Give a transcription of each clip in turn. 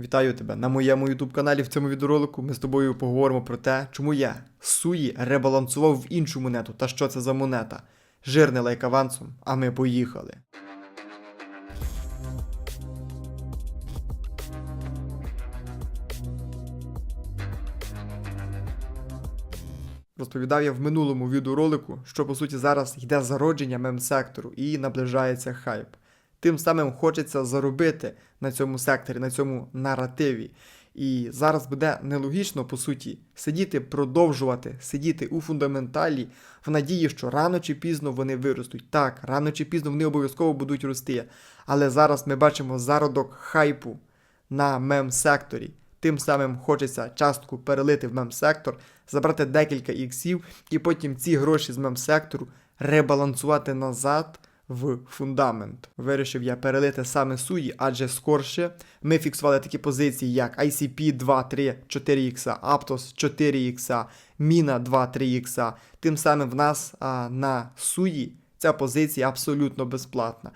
Вітаю тебе на моєму youtube каналі. В цьому відеоролику ми з тобою поговоримо про те, чому я Суї ребалансував в іншу монету та що це за монета. Жирний лайк авансом, а ми поїхали. Розповідав я в минулому відеоролику, що по суті зараз йде зародження мем-сектору і наближається хайп. Тим самим хочеться заробити на цьому секторі, на цьому наративі. І зараз буде нелогічно, по суті, сидіти, продовжувати сидіти у фундаменталі в надії, що рано чи пізно вони виростуть. Так, рано чи пізно вони обов'язково будуть рости. Але зараз ми бачимо зародок хайпу на мем-секторі. Тим самим хочеться частку перелити в мем-сектор, забрати декілька іксів і потім ці гроші з мем-сектору ребалансувати назад в фундамент. Вирішив я перелити саме суї, адже скорше ми фіксували такі позиції, як ICP 2, 3, 4 ікса, Aptos 4 ікса, Міна 2, 3 ікса. Тим самим в нас а, на суї ця позиція абсолютно безплатна.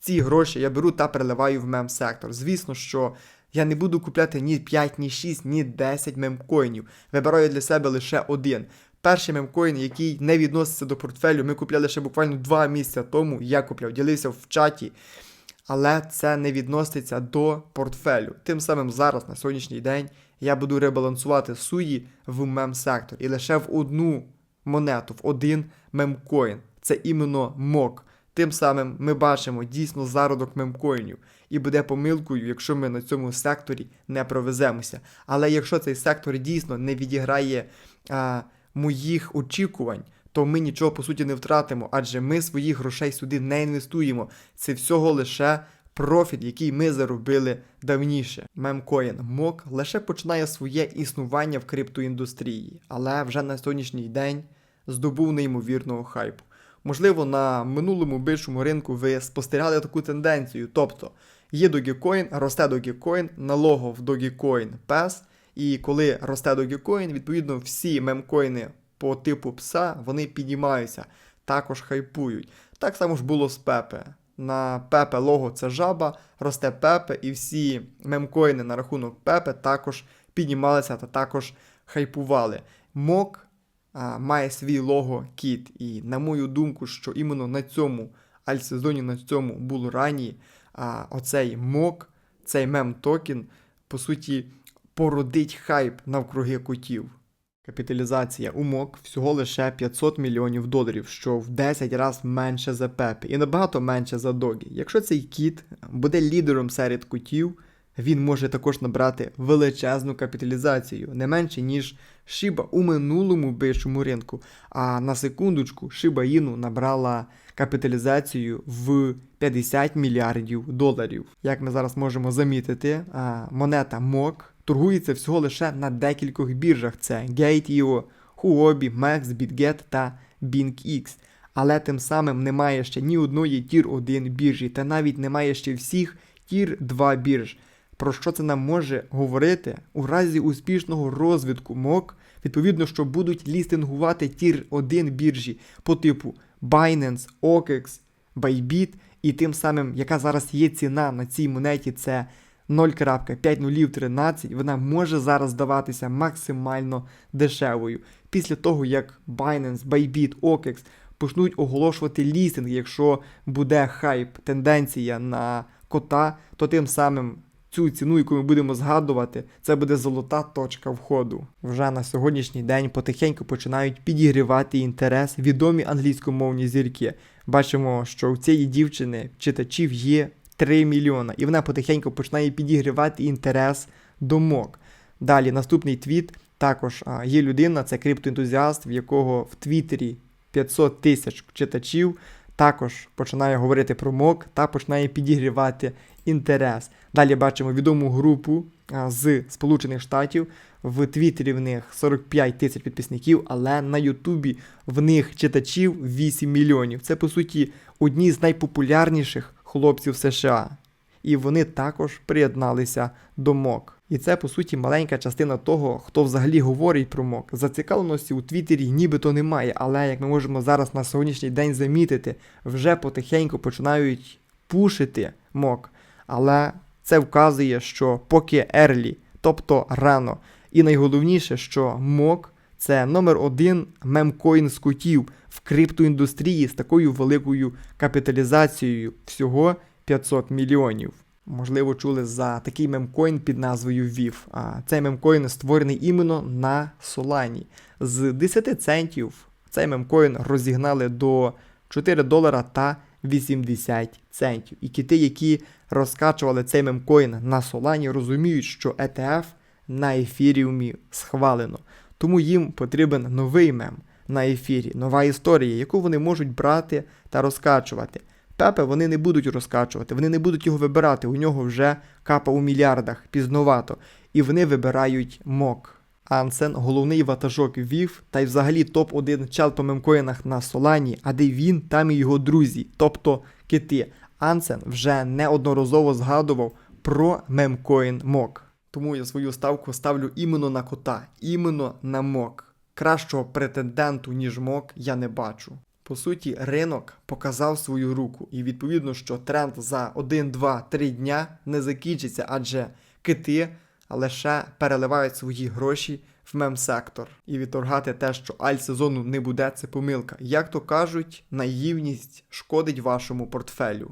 Ці гроші я беру та переливаю в мем-сектор. Звісно, що я не буду купляти ні 5, ні 6, ні 10 мемкоїнів. Вибираю для себе лише один. Перший мемкоін, який не відноситься до портфелю, ми купляли ще буквально 2 місяці тому. Я купляв, ділився в чаті. Але це не відноситься до портфелю. Тим самим зараз, на сьогоднішній день, я буду ребалансувати суї в мем-сектор. І лише в одну монету, в один мемкоін. Це іменно МОК. Тим самим ми бачимо дійсно зародок мемкоїнів. І буде помилкою, якщо ми на цьому секторі не провеземося. Але якщо цей сектор дійсно не відіграє а, моїх очікувань, то ми нічого по суті не втратимо, адже ми своїх грошей сюди не інвестуємо. Це всього лише профіт, який ми заробили давніше. Мемкоін МОК лише починає своє існування в криптоіндустрії, але вже на сьогоднішній день здобув неймовірного хайпу. Можливо, на минулому більшому ринку ви спостерігали таку тенденцію. Тобто є Dogecoin, росте Dogecoin, налогов Dogecoin PES, і коли росте Dogecoin, відповідно всі мемкоїни по типу пса вони піднімаються, також хайпують. Так само ж було з Пепе. На Пепе лого це жаба, росте Пепе, і всі мемкоїни на рахунок Пепе також піднімалися та також хайпували. Мок а, має свій лого кіт. І на мою думку, що іменно на цьому альтсезоні, на цьому було рані, а, оцей мок, цей мем-токен, по суті, породить хайп навкруги котів. Капіталізація у МОК всього лише 500 мільйонів доларів, що в 10 разів менше за Пепі і набагато менше за Догі. Якщо цей кіт буде лідером серед котів, він може також набрати величезну капіталізацію, не менше ніж Шиба у минулому бившому ринку. А на секундочку Шиба Іну набрала капіталізацію в 50 мільярдів доларів. Як ми зараз можемо замітити, монета МОК торгується всього лише на декількох біржах: це Gate.io, Huobi, Max, BitGet та BingX. Але тим самим немає ще ні одної тір 1 біржі, та навіть немає ще всіх тір 2 бірж. Про що це нам може говорити у разі успішного розвитку МОК, відповідно, що будуть лістингувати тір 1 біржі по типу Binance, OKEX, Bybit, і тим самим, яка зараз є ціна на цій монеті, це 0.5013, вона може зараз здаватися максимально дешевою. Після того, як Binance, Bybit, OKEX почнуть оголошувати лістинг, якщо буде хайп, тенденція на кота, то тим самим цю ціну, яку ми будемо згадувати, це буде золота точка входу. Вже на сьогоднішній день потихеньку починають підігрівати інтерес відомі англійськомовні зірки. Бачимо, що у цієї дівчини читачів є 3 мільйона, і вона потихеньку починає підігрівати інтерес до МОК. Далі наступний твіт. Також є людина, це криптоентузіаст, в якого в Твіттері 500 тисяч читачів. Також починає говорити про МОК та починає підігрівати інтерес. Далі бачимо відому групу з Сполучених Штатів. В Твіттері в них 45 тисяч підписників, але на Ютубі в них читачів 8 мільйонів. Це по суті одні з найпопулярніших хлопців США. І вони також приєдналися до МОК. І це, по суті, маленька частина того, хто взагалі говорить про МОК. Зацікавленості у Твіттері нібито немає, але як ми можемо зараз на сьогоднішній день замітити, вже потихеньку починають пушити МОК. Але Це вказує, що поки early, тобто рано. І найголовніше, що МОК це номер один мемкоін з кутів в криптоіндустрії з такою великою капіталізацією всього 500 мільйонів. Можливо, чули за такий мемкоін під назвою VIV. А цей мемкоін створений іменно на Solana. З 10 центів цей мемкоін розігнали до 4 долара та 80 центів. І кити, які розкачували цей мемкоін на Solana, розуміють, що ETF на ефіріумі схвалено. Тому їм потрібен новий мем на ефірі, нова історія, яку вони можуть брати та розкачувати. Пепе вони не будуть розкачувати, вони не будуть його вибирати. У нього вже капа у мільярдах, пізновато. І вони вибирають мок. Ансен головний ватажок вів та й взагалі топ-1 чел по мемкоїнах на Солані, а де він, там і його друзі, тобто кити. Ансен вже неодноразово згадував про мемкоін мок. Тому я свою ставку ставлю іменно на кота, іменно на мок. Кращого претенденту, ніж мок, я не бачу. По суті, ринок показав свою руку, і відповідно, що тренд за 1, 2, 3 дня не закінчиться, адже кити лише переливають свої гроші в мем-сектор. І відторгати те, що аль-сезону не буде, це помилка. Як то кажуть, наївність шкодить вашому портфелю.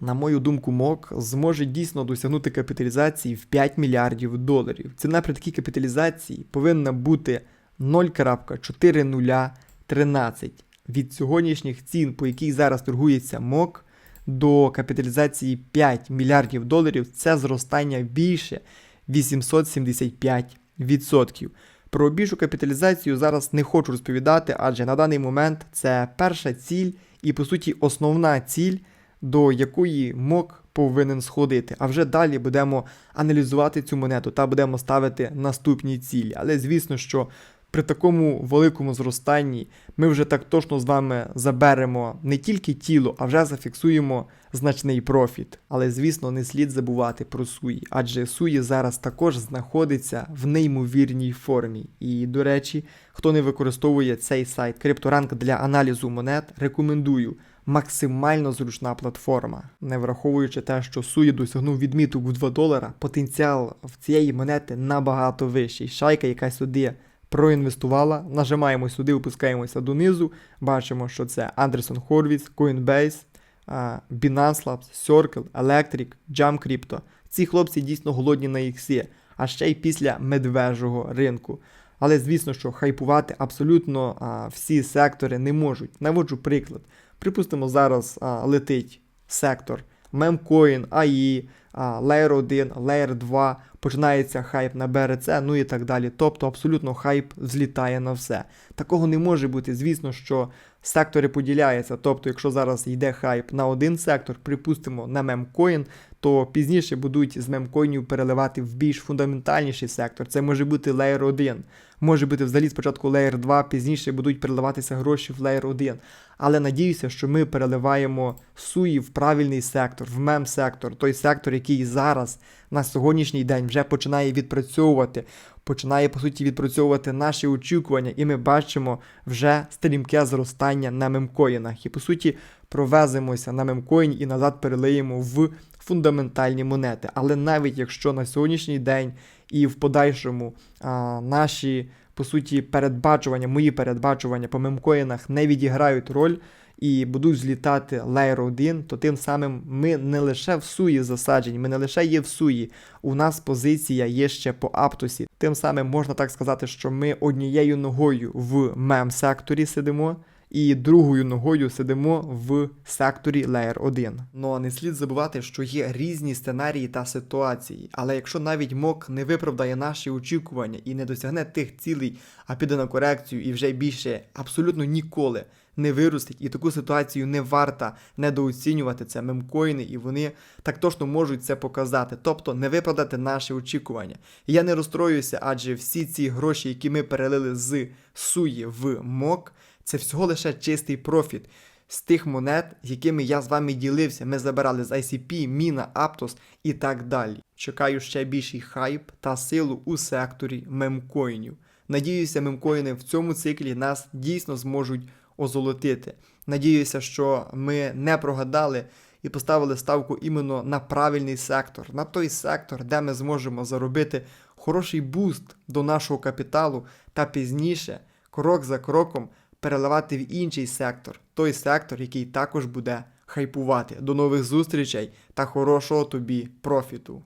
На мою думку, МОК зможе дійсно досягнути капіталізації в 5 мільярдів доларів. Ціна при такій капіталізації повинна бути 0,4013 від сьогоднішніх цін, по яких зараз торгується МОК, до капіталізації 5 мільярдів доларів. Це зростання більше 875%. Про більшу капіталізацію зараз не хочу розповідати, адже на даний момент це перша ціль і, по суті, основна ціль, до якої МОК повинен сходити. А вже далі будемо аналізувати цю монету та будемо ставити наступні цілі. Але звісно, що при такому великому зростанні ми вже так точно з вами заберемо не тільки тіло, а вже зафіксуємо значний профіт. Але, звісно, не слід забувати про суї, адже суї зараз також знаходиться в неймовірній формі. І, до речі, хто не використовує цей сайт CryptoRank для аналізу монет, рекомендую. Максимально зручна платформа, не враховуючи те, що Суї досягнув відміток в 2 долара, потенціал в цієї монети набагато вищий. Шайка, яка сюди проінвестувала. Нажимаємо сюди, опускаємося донизу. Бачимо, що це Anderson Horowitz, Coinbase, Binance Labs, Circle, Electric, Jump Crypto. Ці хлопці дійсно голодні на іксі, а ще й після медвежого ринку. Але звісно, що хайпувати абсолютно а, всі сектори не можуть. Наводжу приклад. Припустимо, зараз а, летить сектор Memcoin, AI, Layer 1, Layer 2, починається хайп на БРЦ, ну і так далі. Тобто абсолютно хайп злітає на все. Такого не може бути. Звісно, що сектори поділяються. Тобто, якщо зараз йде хайп на один сектор, припустимо, на мемкоін, то пізніше будуть з мемкоїнів переливати в більш фундаментальніший сектор. Це може бути Layer 1. Може бути взагалі спочатку Layer 2, пізніше будуть переливатися гроші в Layer 1. Але надіюся, що ми переливаємо суї в правильний сектор, в мем-сектор, той сектор, який зараз на сьогоднішній день вже починає відпрацьовувати, починає по суті відпрацьовувати наші очікування, і ми бачимо вже стрімке зростання на мемкоїнах. І по суті провеземося на мемкоїн і назад перелиємо в фундаментальні монети. Але навіть якщо на сьогоднішній день і в подальшому а, наші по суті передбачування, мої передбачування по мемкоїнах не відіграють роль і будуть злітати Layer 1, то тим самим ми не лише в суї засаджені, ми не лише є в суї. У нас позиція є ще по Аптосі. Тим самим можна так сказати, що ми однією ногою в мем-секторі сидимо. І другою ногою сидимо в секторі Layer 1. Ну а не слід забувати, що є різні сценарії та ситуації. Але якщо навіть МОК не виправдає наші очікування і не досягне тих цілей, а піде на корекцію і вже більше абсолютно ніколи не виростить, і таку ситуацію не варто недооцінювати це мемкоїни, і вони так точно можуть це показати, тобто не виправдати наші очікування. Я не розстроююся, адже всі ці гроші, які ми перелили з суї в МОК, це всього лише чистий профіт. З тих монет, якими я з вами ділився, ми забирали з ICP, Міна, Aptos і так далі. Чекаю ще більший хайп та силу у секторі мемкоїнів. Надіюся, мемкоїни в цьому циклі нас дійсно зможуть озолотити. Надіюся, що ми не прогадали і поставили ставку іменно на правильний сектор, на той сектор, де ми зможемо заробити хороший буст до нашого капіталу та пізніше, крок за кроком, переливати в інший сектор, той сектор, який також буде хайпувати. До нових зустрічей та хорошого тобі профіту!